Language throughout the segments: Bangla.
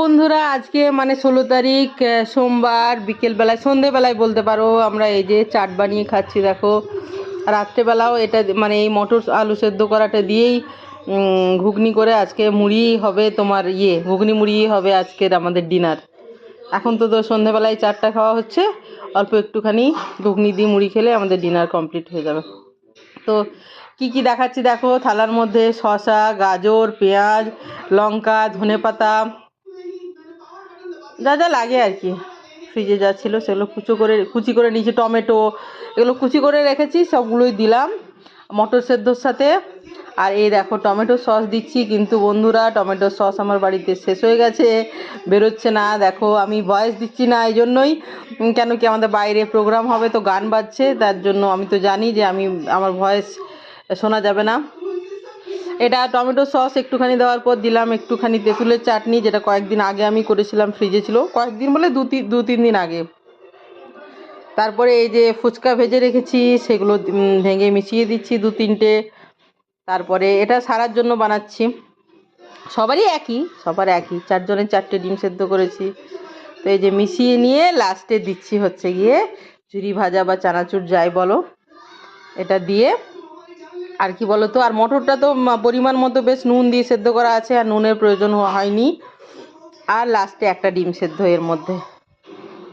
বন্ধুরা, আজকে মানে ষোলো তারিখ সোমবার বিকেলবেলায়, সন্ধেবেলায় বলতে পারো, আমরা এই যে চাট বানিয়ে খাচ্ছি, দেখো। রাত্রেবেলাও এটা মানে এই মটর আলু সেদ্ধ করাটা দিয়েই ঘুগনি করে আজকে মুড়ি হবে তোমার ইয়ে ঘুগনি মুড়ি হবে আজকের আমাদের ডিনার। এখন তো তো সন্ধেবেলায় চারটা খাওয়া হচ্ছে, অল্প একটুখানি ঘুগনি দিয়ে মুড়ি খেলে আমাদের ডিনার কমপ্লিট হয়ে যাবে। তো কি কি দেখাচ্ছি দেখো, থালার মধ্যে শসা, গাজর, পেঁয়াজ, লঙ্কা, ধনেপাতা যা যা লাগে আর কি। ফ্রিজে যা ছিল সেগুলো কুচো করে, কুচি করে নিয়েছি, টমেটো, এগুলো কুচি করে রেখেছি, সবগুলোই দিলাম মটর সেদ্ধর সাথে। আর এই দেখো, টমেটো সস দিচ্ছি, কিন্তু বন্ধুরা, টমেটো সস আমার বাড়িতে শেষ হয়ে গেছে, বেরোচ্ছে না। দেখো, আমি ভয়েস দিচ্ছি না এই জন্যই, কেন কি আমাদের বাইরে প্রোগ্রাম হবে তো গান বাজছে, তার জন্য আমি তো জানি যে আমি, আমার ভয়েস শোনা যাবে না। এটা টমেটো সস একটুখানি দেওয়ার পর দিলাম একটুখানি তেঁতুলের চাটনি, যেটা কয়েকদিন আগে আমি করেছিলাম ফ্রিজে ছিল। কয়েকদিন বলে দু তিন দু তিন দিন আগে। তারপরে এই যে ফুচকা ভেজে রেখেছি, সেগুলো ভেঙে মিশিয়ে দিচ্ছি দু তিনটে। তারপরে এটা সারার জন্য বানাচ্ছি। সবারই একই, সবার একই। চারজনের চারটে ডিম সেদ্ধ করেছি। তো এই যে মিশিয়ে নিয়ে লাস্টে দিচ্ছি হচ্ছে গিয়ে, চুরি ভাজা বা চানাচুর যাই বলো, এটা দিয়ে আর কি বলো তো আর মটরটা তো পরিমাণ মতো বেশ নুন দিয়ে সেদ্ধ করা আছে, আর নুনের প্রয়োজন হয়নি। আর লাস্টে একটা ডিম সেদ্ধ এর মধ্যে।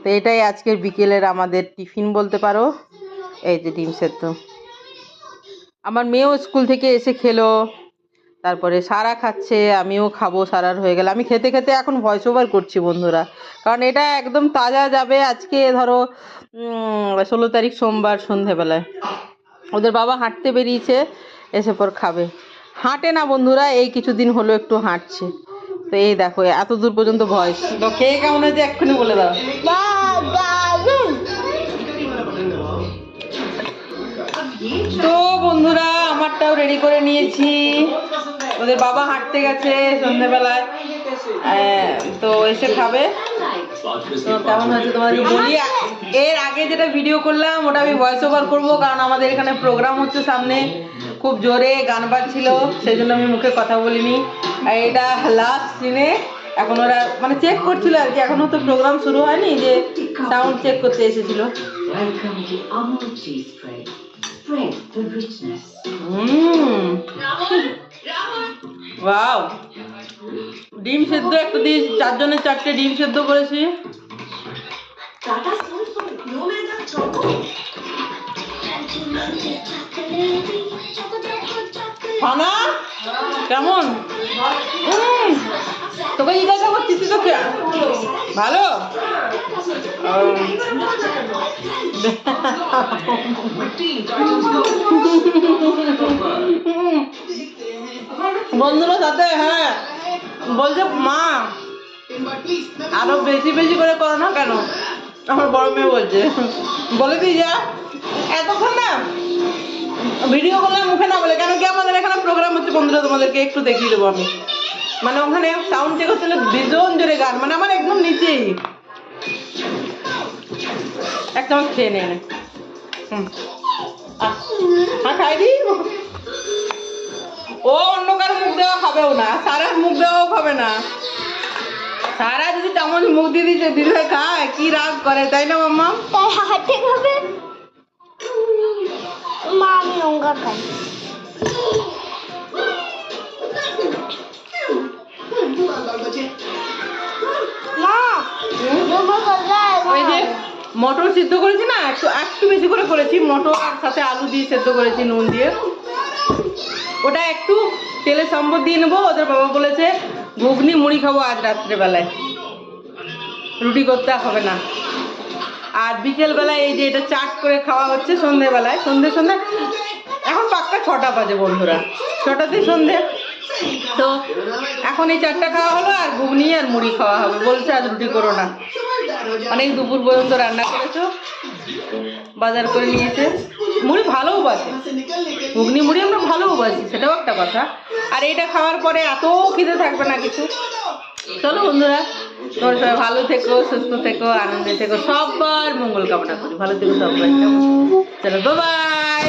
তো এটাই আজকের বিকেলের আমাদের টিফিন বলতে পারো। এই যে ডিম সেদ্ধ। আমার মেয়েও স্কুল থেকে এসে খেলো। তারপরে সারা খাচ্ছে, আমিও খাব, সারার হয়ে গেল। আমি খেতে খেতে এখন ভয়েস ওভার করছি বন্ধুরা। কারণ এটা একদম তাজা যাবে আজকে, ধরো ষোলো তারিখ সোমবার সন্ধেবেলায় ওদের বাবা হাঁটতে বেরিয়েছে এসে পর খাবে। হাঁটে না বন্ধুরা এই কিছুদিন হলো একটু হাঁটছে। তো এই দেখো এত দূর পর্যন্ত ভয়েস তো খেয়ে কেমন হয়েছে এক্ষুনি বলে দাও। তো বন্ধুরা আমারটাও রেডি করে নিয়েছি। ওদের বাবা হাঁটতে গেছে সন্ধ্যেবেলায় আহ, তো এসে খাবে। তো কেমন হয়েছে তোমাদেরকে বলি এর আগে যেটা ভিডিও করলাম ওটা আমি ভয়েস ওভার করব কারণ আমাদের এখানে প্রোগ্রাম হচ্ছে সামনে। খুব জোরে গান বাজছিল সেই জন্য আমি মুখে কথা বলিনি। আর এটা লাস্ট সিনে এখন ওরা মানে চেক করছিল আর কি এখনও তো প্রোগ্রাম শুরু হয়নি যে সাউন্ড চেক করতে এসেছিল। ডিম সেদ্ধ একটা দিয়েছি চারজনের চারটে ডিম সেদ্ধ করেছি। কেমন? তোকে জিজ্ঞাসা করছি তুই তো কে- ভালো? বন্ধুরা সাথে হ্যাঁ বলছে মা, আরও বেশি বেশি করে করো না কেন? আমার বড় মেয়ে বলছে। বলে দিই যা। এতক্ষণ না ভিডিও করলে মুখে না বলে। কেন কি আমাদের এখানে প্রোগ্রাম হচ্ছে? বন্ধুরা, তোমাদেরকে একটু দেখিয়ে দেবো আমি। মানে ওখানে সাউন্ড চেক হচ্ছিল ভীষণ জোরে গান। মানে আমার একদম নিচেই। একদম খেয়ে নে। হুম। হ্যাঁ খাই দি? ও অন্য কারও মুখ দেওয়া খাবেও না। সারার মুখ দেওয়াও খাবে না। সারা যদি তেমন মুখ দিয়ে দিচ্ছে দিলে খায় কি রাগ করে তাই না মাম্মা? তাই হাতে খাবে মা আমি লঙ্কা খাই। মটর সিদ্ধ করেছি না একটু একটু বেশি করে করেছি মটর আর সাথে আলু দিয়ে সেদ্ধ করেছি নুন দিয়ে। ওটা একটু তেলে সম্বর দিয়ে নেব ওদের বাবা বলেছে ঘুগনি, মুড়ি খাব আজ রাত্রেবেলায়। রুটি করতে হবে না। আর বিকেলবেলায় এই যে এটা চাট করে খাওয়া হচ্ছে সন্ধেবেলায়, সন্ধে সন্ধে। এখন পাক্কা ছটা বাজে বন্ধুরা। ছটাতেই সন্ধে। তো এখন এই চারটা খাওয়া হলো, আর ঘুগনি আর মুড়ি খাওয়া হবে। বলছে আজ রুটি করো না। অনেক দুপুর পর্যন্ত রান্না করেছ, বাজার করে নিয়েছে। মুড়ি ভালোও বাসে ঘুগনি, মুড়ি আমরা ভালোও বাসি সেটাও একটা কথা। আর এটা খাওয়ার পরে এত খিদে থাকবে না কিছু। চলো বন্ধুরা, তোমরা সবাই ভালো থেকো, সুস্থ থেকো, আনন্দে থেকো, সবার মঙ্গল কামনা করি। ভালো থেকো সবাই চলো বাই